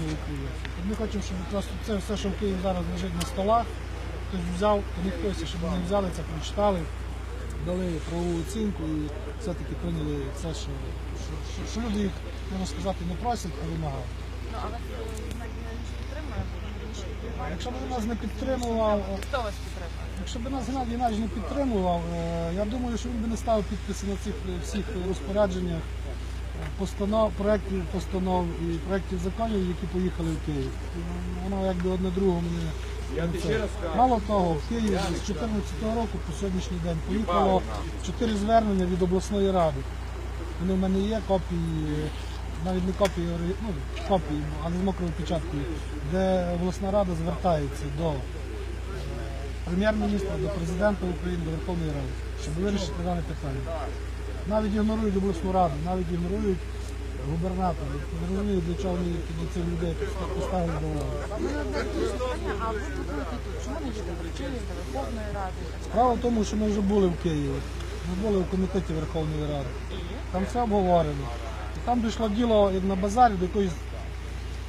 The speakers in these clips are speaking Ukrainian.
виконували Київ. Ми хочемо, щоб просто це все, що в Києві зараз лежить на столах, хтось взяв, то не хтось, щоб вони взяли це, прочитали, дали правову оцінку і все-таки прийняли це, що, що, що, що люди їх, можна сказати, не просять, а вимагають. Ну, але підтримував. Якщо б нас не підтримував, Хто вас підтримує? Якщо б нас Геннадій Геннадійович не підтримував, е, я думаю, що він би не ставив підписи на цих е, всіх розпорядженнях е, постанов, проєктів постанов і проєктів законів, які поїхали в Київ. І Воно якби одне другому не. не це. Мало того, в Київ з 2014 року по сьогоднішній день поїхало чотири звернення від обласної ради. Вони в мене є копії, е, навіть не копії, ну, копії, але з мокрою печаткою, де обласна рада звертається до прем'єр-міністра, до президента України, до Верховної Ради, щоб вирішити дане питання. Навіть ігнорують обласну раду, навіть ігнорують губернатора. Не розумію, для чого вони тоді цих людей поставили до влади. А ви тут тут? Чому не їдете до Верховної Ради? Справа в тому, що ми вже були в Києві. Ми були в комітеті Верховної Ради. Там все обговорено. І там дійшло діло як на базарі до якоїсь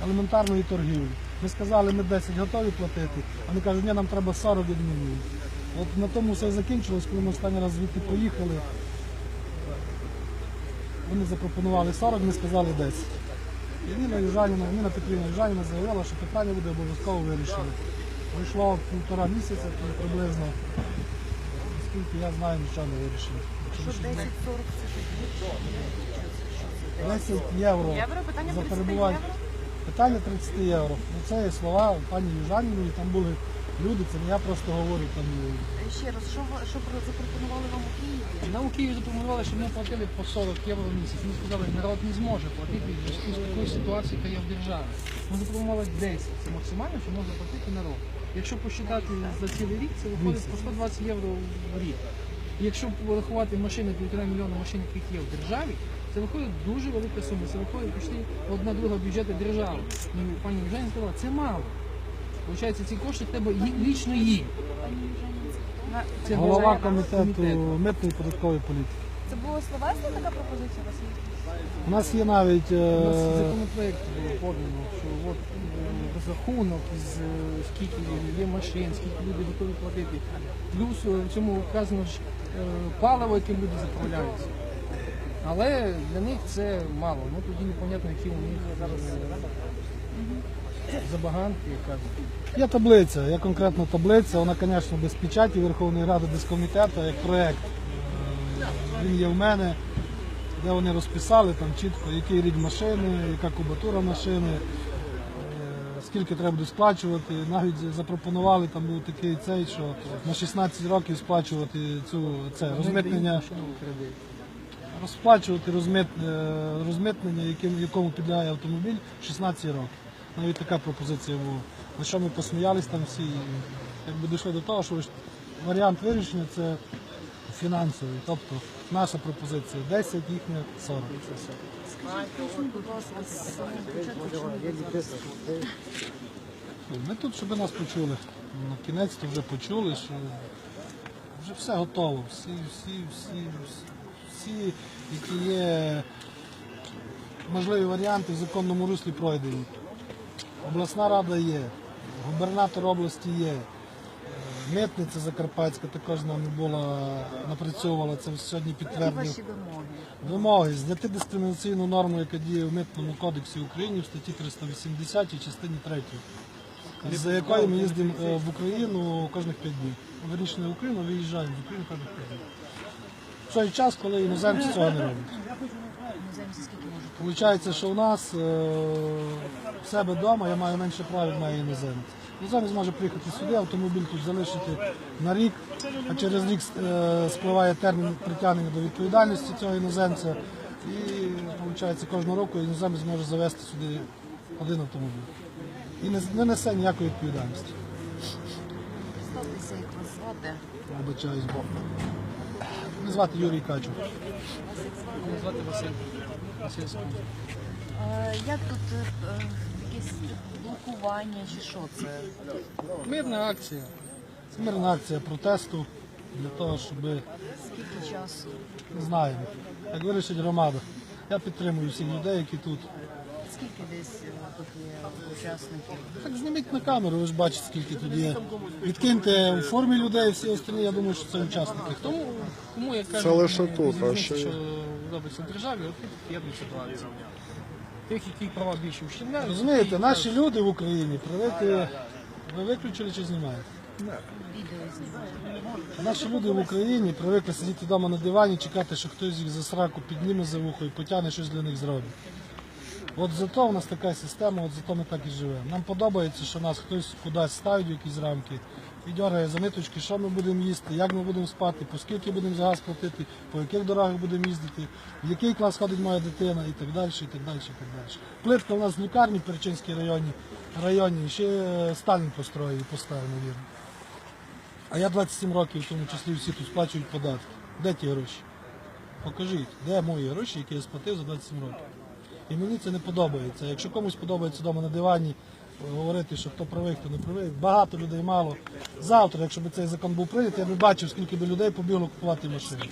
елементарної торгівлі. Ми сказали, ми 10 готові платити. Вони кажуть, ні, нам треба 40 відмінюють. От на тому все закінчилось, коли ми останній раз звідти поїхали. Вони запропонували 40, ми сказали 10. І Ніна Южаніна, Ніна Петрівна Южаніна заявила, що питання буде обов'язково вирішено. Пройшло півтора місяця то приблизно. Наскільки я знаю, нічого не вирішено. Що 10-40 це тоді? 10 євро Євро? За перебування. Питання 30 євро. Ну, це є слова пані Южаніної, там були люди, це не я просто говорю там. Ще раз, що, ви- що про- запропонували вам у Києві? Нам у Києві запропонували, щоб ми платили по 40 євро в місяць. Ми сказали, народ не зможе платити в зв'язку з такою ситуацією, яка є в державі. Ми запропонували 10. Це максимально, що може платити народ. Якщо посчитати за цілий рік, це виходить по 120 євро в рік. І якщо порахувати машини, півтора мільйона машин, яких є в державі, це виходить дуже велика сума. Це виходить почти одна друга бюджету держави. Ну, пані Євгенія сказала, це мало. Получається, ці кошти треба ї- лічно їм. Це Голова комітету митної податкової політики. Це було словесна така пропозиція у вас? У нас є навіть У нас е, законопроект було подано, що от е, розрахунок з е, скільки є машин, скільки люди готові платити. Плюс е, в цьому вказано ж е, паливо, яким люди заправляються. Але для них це мало. Ну тоді непонятно, які у них зараз е, забаганки. Є таблиця, є конкретна таблиця, вона, звісно, без печаті Верховної Ради, без як проєкт. Е, Він є в мене, де вони розписали там чітко, який рік машини, яка кубатура машини, е, скільки треба буде сплачувати. Навіть запропонували, там був такий цей, що на 16 років сплачувати цю це розмитнення. Розплачувати розмит, е, розмитнення, яким, якому підлягає автомобіль 16 років. Навіть така пропозиція була. На що ми посміялись там всі. Якби дійшли до того, що варіант вирішення це фінансовий. Тобто наша пропозиція 10, їхня 40. Скажіть, будь ласка, з самого початку, чому ви зараз? Ми тут, щоб нас почули. На кінець то вже почули, що вже все готово. Всі, всі, всі, всі які є можливі варіанти в законному руслі пройдені. Обласна рада є, губернатор області є. е, Митниця Закарпатська також нам була напрацьовувала це сьогодні Які підтвердив. ваші вимоги? Вимоги зняти дискримінаційну норму, яка діє в митному кодексі України в статті 380 частині 3, за якою ми їздимо е, в Україну кожних 5 днів. Верніше в Україну, виїжджаємо в Україну кожних 5 днів. В той час, коли іноземці цього не роблять. Получається, що у нас е, в себе вдома я маю менше прав, як має іноземець. Іноземець може приїхати сюди, автомобіль тут залишити на рік, а через рік е, спливає термін притягнення до відповідальності цього іноземця. І виходить, кожного року іноземець може завести сюди один автомобіль. І не, не несе ніякої відповідальності. Статися, як вас звати? Вибачаюсь, Бог. Мене звати Юрій Качук. Мене звати Василь. Василь. Е, Як тут е, е, якесь блокування чи що це? Мирна акція. Це мирна акція протесту для того, щоб Скільки часу? Не знаю, як вирішить громада. Я підтримую всіх людей, які тут. Скільки десь е, тут є учасників? Так зніміть на камеру, ви ж бачите, скільки тут є. Відкиньте у формі людей, всі остальні, я думаю, що це учасники. Тому, тому я кажу, Це лише ну, тут, а різниця, ще й- що робиться в державі, от тут є ситуація. Тих, які права більше ущемляють. Розумієте, наші люди в Україні привикли. Ви виключили чи знімаєте? Наші люди в Україні привикли сидіти вдома на дивані, чекати, що хтось їх за сраку підніме за вухо і потягне щось для них зробить. От зато в нас така система, от зато ми так і живемо. Нам подобається, що нас хтось кудись ставить в якісь рамки і дергає за ниточки, що ми будемо їсти, як ми будемо спати, по скільки будемо за газ платити, по яких дорогах будемо їздити, в який клас ходить моя дитина і так далі, і так далі, і так далі. Плитка у нас в лікарні в Перечинській районі, районі ще е, Сталін построїв і поставив, навірно. А я 27 років, в тому числі всі тут сплачують податки. Де ті гроші? Покажіть, де мої гроші, які я сплатив за 27 років. І мені це не подобається. Якщо комусь подобається вдома на дивані говорити, що хто правий, хто не правий, багато людей мало. Завтра, якщо б цей закон був прийнятий, я б бачив, скільки б людей побігло купувати машини.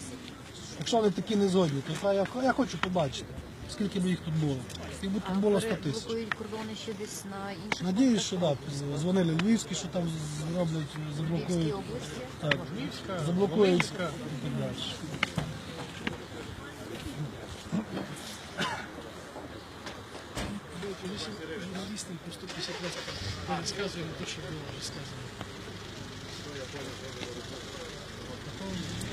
Якщо вони такі не згодні, то я, я хочу побачити, скільки б їх тут було. Їх би тут було 100 тисяч. блокують кордони ще десь на інших Надіюсь, що так. Дзвонили львівські, що там зроблять, заблокують. Так, заблокують і так далі. Журналістам по 150 разів розказуємо те, що було вже сказано.